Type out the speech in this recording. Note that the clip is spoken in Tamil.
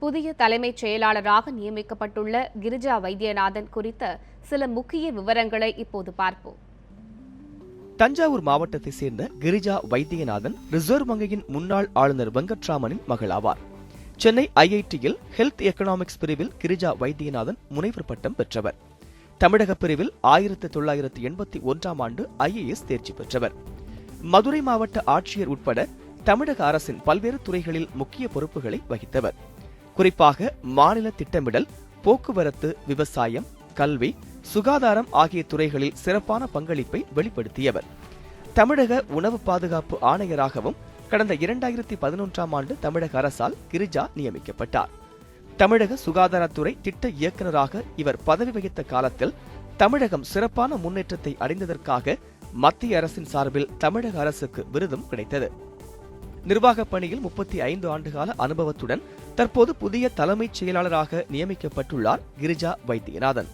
புதிய தலைமைச் செயலாளராக நியமிக்கப்பட்டுள்ள கிரிஜா வைத்தியநாதன் குறித்த சில முக்கிய விவரங்களை இப்போது பார்ப்போம். தஞ்சாவூர் மாவட்டத்தை சேர்ந்த கிரிஜா வைத்தியநாதன் ரிசர்வ் வங்கியின் முன்னாள் ஆளுநர் வெங்கட்ராமனின் மகள் ஆவார். சென்னை ஐஐடியில் ஹெல்த் எக்கனாமிக்ஸ் பிரிவில் கிரிஜா வைத்தியநாதன் முனைவர் பட்டம் பெற்றவர். தமிழக பிரிவில் ஆயிரத்தி தொள்ளாயிரத்தி எண்பத்தி ஒன்றாம் ஆண்டு ஐஏஎஸ் தேர்ச்சி பெற்றவர். மதுரை மாவட்ட ஆட்சியர் உட்பட தமிழக அரசின் பல்வேறு துறைகளில் முக்கிய பொறுப்புகளை வகித்தவர். குறிப்பாக மாநில திட்டமிடல் போக்குவரத்து விவசாயம் கல்வி சுகாதாரம் ஆகிய துறைகளில் சிறப்பான பங்களிப்பை வெளிப்படுத்தியவர். தமிழக உணவு பாதுகாப்பு ஆணையராகவும் கடந்த இரண்டாயிரத்தி பதினொன்றாம் ஆண்டு தமிழக அரசால் கிரிஜா நியமிக்கப்பட்டார். தமிழக சுகாதாரத்துறை திட்ட இயக்குநராக இவர் பதவி வகித்த காலத்தில் தமிழகம் சிறப்பான முன்னேற்றத்தை அடைந்ததற்காக மத்திய அரசின் சார்பில் தமிழக அரசுக்கு விருதும் கிடைத்தது. நிர்வாகப் பணியில் முப்பத்தி ஐந்து ஆண்டுகால அனுபவத்துடன் தற்போது புதிய தலைமைச் செயலாளராக நியமிக்கப்பட்டுள்ளார் கிரிஜா வைத்தியநாதன்.